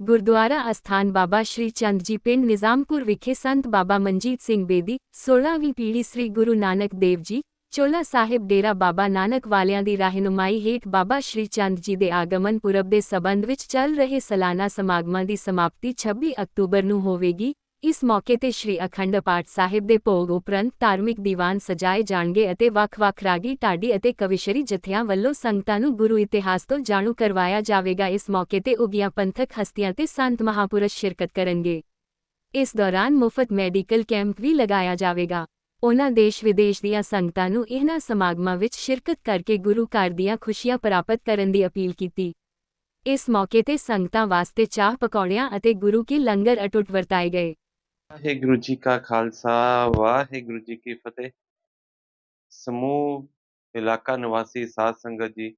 ਗੁਰਦੁਆਰਾ ਅਸਥਾਨ ਬਾਬਾ ਸ਼੍ਰੀ ਚੰਦ ਜੀ ਪਿੰਡ ਨਿਜ਼ਾਮਪੁਰ ਵਿਖੇ ਸੰਤ ਬਾਬਾ ਮਨਜੀਤ ਸਿੰਘ ਬੇਦੀ 16ਵੀਂ ਪੀੜ੍ਹੀ ਸ੍ਰੀ ਗੁਰੂ ਨਾਨਕ ਦੇਵ ਜੀ, ਚੋਲਾ ਸਾਹਿਬ ਡੇਰਾ ਬਾਬਾ ਨਾਨਕ ਵਾਲਿਆਂ ਦੀ ਰਹਿਨੁਮਾਈ ਹੇਠ ਬਾਬਾ ਸ਼੍ਰੀ ਚੰਦ ਜੀ ਦੇ ਆਗਮਨ ਪੁਰਬ ਦੇ ਸਬੰਧ ਵਿੱਚ ਚੱਲ ਰਹੇ ਸਾਲਾਨਾ ਸਮਾਗਮਾਂ ਦੀ ਸਮਾਪਤੀ 26 ਅਕਤੂਬਰ ਨੂੰ ਹੋਵੇਗੀ। ਇਸ ਮੌਕੇ ਤੇ ਸ਼੍ਰੀ ਅਖੰਡ ਪਾਠ ਸਾਹਿਬ ਦੇ ਭੋਗ ਉਪਰੰਤ ਧਾਰਮਿਕ ਦੀਵਾਨ ਸਜਾਏ ਜਾਣਗੇ ਅਤੇ ਵੱਖ-ਵੱਖ ਰਾਗੀ ਢਾਡੀ ਅਤੇ ਕਵਿਸ਼ਰੀ ਜਥਿਆਂ ਵੱਲੋਂ ਸੰਗਤਾਂ ਨੂੰ ਗੁਰੂ ਇਤਿਹਾਸ ਤੋਂ ਜਾਣੂ ਕਰਵਾਇਆ ਜਾਵੇਗਾ। ਇਸ ਮੌਕੇ ਤੇ ਉਗੀਆਂ ਪੰਥਕ ਹਸਤੀਆਂ ਤੇ ਸੰਤ ਮਹਾਪੁਰਸ਼ ਸ਼ਿਰਕਤ ਕਰਨਗੇ। ਇਸ ਦੌਰਾਨ ਮੁਫਤ ਮੈਡੀਕਲ ਕੈਂਪ ਵੀ ਲਗਾਇਆ ਜਾਵੇਗਾ। ਉਹਨਾਂ ਦੇਸ਼ ਵਿਦੇਸ਼ ਦੀਆਂ ਸੰਗਤਾਂ ਨੂੰ ਇਹਨਾਂ ਸਮਾਗਮਾਂ ਵਿੱਚ ਸ਼ਿਰਕਤ ਕਰਕੇ ਗੁਰੂ ਘਰ ਦੀਆਂ ਖੁਸ਼ੀਆਂ ਪ੍ਰਾਪਤ ਕਰਨ ਦੀ ਅਪੀਲ ਕੀਤੀ। ਇਸ ਮੌਕੇ ਤੇ ਸੰਗਤਾਂ ਵਾਸਤੇ ਚਾਹ ਪਕੌੜਿਆਂ ਅਤੇ ਗੁਰੂ ਕੀ ਲੰਗਰ ਅਟੁੱਟ ਵਰਤਾਏ ਗਏ। ਵਾਹਿਗੁਰੂ ਜੀ ਕਾ ਖਾਲਸਾ, ਵਾਹਿਗੁਰੂ ਜੀ ਕੀ ਫਤਿਹ। ਸਮੂਹ, ਇਲਾਕਾ ਨਿਵਾਸੀ ਸਾਧ ਸੰਗਤ ਜੀ,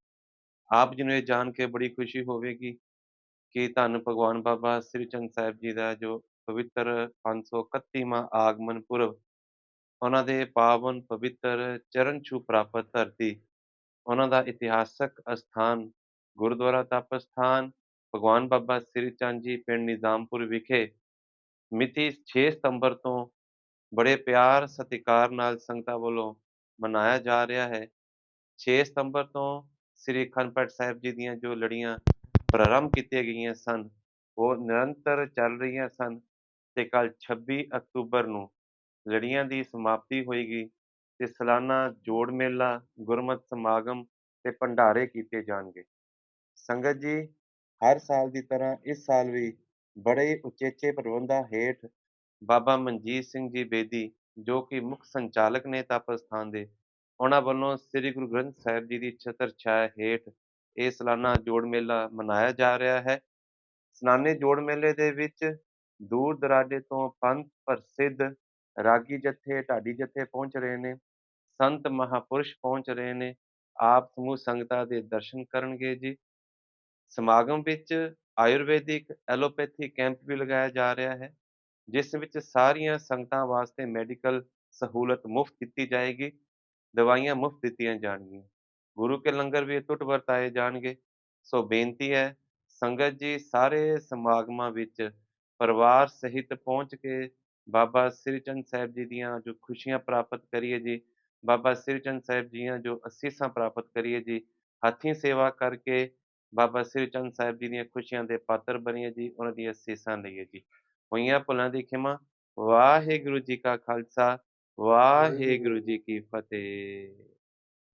ਆਪ ਜੀ ਨੂੰ ਇਹ ਜਾਣ ਕੇ ਬੜੀ ਖੁਸ਼ੀ ਹੋਵੇਗੀ ਕਿ ਧੰਨ ਭਗਵਾਨ ਬਾਬਾ ਸ੍ਰੀ ਚੰਦ ਸਾਹਿਬ ਜੀ ਦਾ ਜੋ ਪਵਿੱਤਰ 531ਵਾਂ ਆਗਮਨ ਪੁਰਬ, ਉਹਨਾਂ ਦੇ ਪਾਵਨ ਪਵਿੱਤਰ ਚਰਨ ਛੂ ਪ੍ਰਾਪਤ ਧਰਤੀ, ਉਹਨਾਂ ਦਾ ਇਤਿਹਾਸਕ ਅਸਥਾਨ, ਗੁਰਦੁਆਰਾ ਤਪ ਸਥਾਨ ਭਗਵਾਨ ਬਾਬਾ ਸ੍ਰੀ ਚੰਦ ਜੀ ਪਿੰਡ ਨਿਜ਼ਾਮਪੁਰ ਵਿਖੇ ਮਿਤੀ 6 ਸਤੰਬਰ ਤੋਂ ਬੜੇ ਪਿਆਰ ਸਤਿਕਾਰ ਨਾਲ ਸੰਗਤਾਂ ਵੱਲੋਂ ਮਨਾਇਆ ਜਾ ਰਿਹਾ ਹੈ। 6 ਸਤੰਬਰ ਤੋਂ ਸ੍ਰੀ ਅਖੰਡ ਪਾਠ ਸਾਹਿਬ ਜੀ ਦੀਆਂ ਜੋ ਲੜੀਆਂ ਪ੍ਰਾਰੰਭ ਕੀਤੀਆਂ ਗਈਆਂ ਸਨ, ਉਹ ਨਿਰੰਤਰ ਚੱਲ ਰਹੀਆਂ ਸਨ ਤੇ ਕੱਲ 26 ਅਕਤੂਬਰ ਨੂੰ ਲੜੀਆਂ ਦੀ ਸਮਾਪਤੀ ਹੋਏਗੀ ਤੇ ਸਾਲਾਨਾ ਜੋੜ ਮੇਲਾ, ਗੁਰਮਤ ਸਮਾਗਮ ਤੇ ਭੰਡਾਰੇ ਕੀਤੇ ਜਾਣਗੇ। ਸੰਗਤ ਜੀ, ਹਰ ਸਾਲ ਦੀ ਤਰ੍ਹਾਂ ਇਸ ਸਾਲ ਵੀ ਬੜੇ ਉਚੇਚੇ ਪ੍ਰਬੰਧਾਂ ਹੇਠ ਬਾਬਾ ਮਨਜੀਤ ਸਿੰਘ ਜੀ ਬੇਦੀ, ਜੋ ਕਿ ਮੁੱਖ ਸੰਚਾਲਕ ਨੇ ਤਪ ਸਥਾਨ ਦੇ। ਉਹਨਾਂ ਵੱਲੋਂ ਸ੍ਰੀ ਗੁਰੂ ਗ੍ਰੰਥ ਸਾਹਿਬ ਜੀ ਦੀ ਛਤਰ ਛਾਇਆ ਹੇਠ ਇਹ ਸਾਲਾਨਾ ਜੋੜ ਮੇਲਾ ਮਨਾਇਆ ਜਾ ਰਿਹਾ ਹੈ। ਸਲਾਨੇ ਜੋੜ ਮੇਲੇ ਦੇ ਵਿੱਚ ਦੂਰ ਦਰਾਡੇ ਤੋਂ ਪੰਥ ਪ੍ਰਸਿੱਧ ਰਾਗੀ ਜਥੇ, ਢਾਡੀ ਜਥੇ ਪਹੁੰਚ ਰਹੇ ਨੇ, ਸੰਤ ਮਹਾਪੁਰਸ਼ ਪਹੁੰਚ ਰਹੇ ਨੇ, ਆਪ ਸਮੂਹ ਸੰਗਤਾਂ ਦੇ ਦਰਸ਼ਨ ਕਰਨਗੇ ਜੀ। ਸਮਾਗਮ ਵਿੱਚ ਆਯੁਰਵੈਦਿਕ ਐਲੋਪੈਥੀ ਕੈਂਪ ਵੀ ਲਗਾਇਆ ਜਾ ਰਿਹਾ ਹੈ, ਜਿਸ ਵਿੱਚ ਸਾਰੀਆਂ ਸੰਗਤਾਂ ਵਾਸਤੇ ਮੈਡੀਕਲ ਸਹੂਲਤ ਮੁਫਤ ਦਿੱਤੀ ਜਾਏਗੀ, ਦਵਾਈਆਂ ਮੁਫਤ ਦਿੱਤੀਆਂ ਜਾਣਗੀਆਂ। ਗੁਰੂ ਕੇ ਲੰਗਰ ਵੀ ਟੁੱਟ ਵਰਤਾਏ ਜਾਣਗੇ। ਸੋ ਬੇਨਤੀ ਹੈ, ਸੰਗਤ ਜੀ ਸਾਰੇ ਸਮਾਗਮਾਂ ਵਿੱਚ ਪਰਿਵਾਰ ਸਹਿਤ ਪਹੁੰਚ ਕੇ ਬਾਬਾ ਸ੍ਰੀ ਚੰਦ ਸਾਹਿਬ ਜੀ ਦੀਆਂ ਜੋ ਖੁਸ਼ੀਆਂ ਪ੍ਰਾਪਤ ਕਰੀਏ ਜੀ, ਬਾਬਾ ਸ੍ਰੀ ਚੰਦ ਸਾਹਿਬ ਜੀਆਂ ਜੋ ਅਸੀਸਾਂ ਪ੍ਰਾਪਤ ਕਰੀਏ ਜੀ, ਹੱਥੀਂ ਸੇਵਾ ਕਰਕੇ ਬਾਬਾ ਸ੍ਰੀ ਚੰਦ ਸਾਹਿਬ ਜੀ ਦੀਆਂ ਖੁਸ਼ੀਆਂ ਦੇ ਪਾਤਰ ਬਣੀਏ ਜੀ ਉਹਨਾਂ ਦੀਆਂ ਅਸੀਸਾਂ ਲਈਏ ਜੀ। ਹੋਈਆਂ ਭੁੱਲਾਂ ਦੀ ਖਿਮਾ ਵਾਹਿਗੁਰੂ ਜੀ ਕਾ ਖਾਲਸਾ ਵਾਹਿਗੁਰੂ ਜੀ ਕੀ ਫਤਿਹ।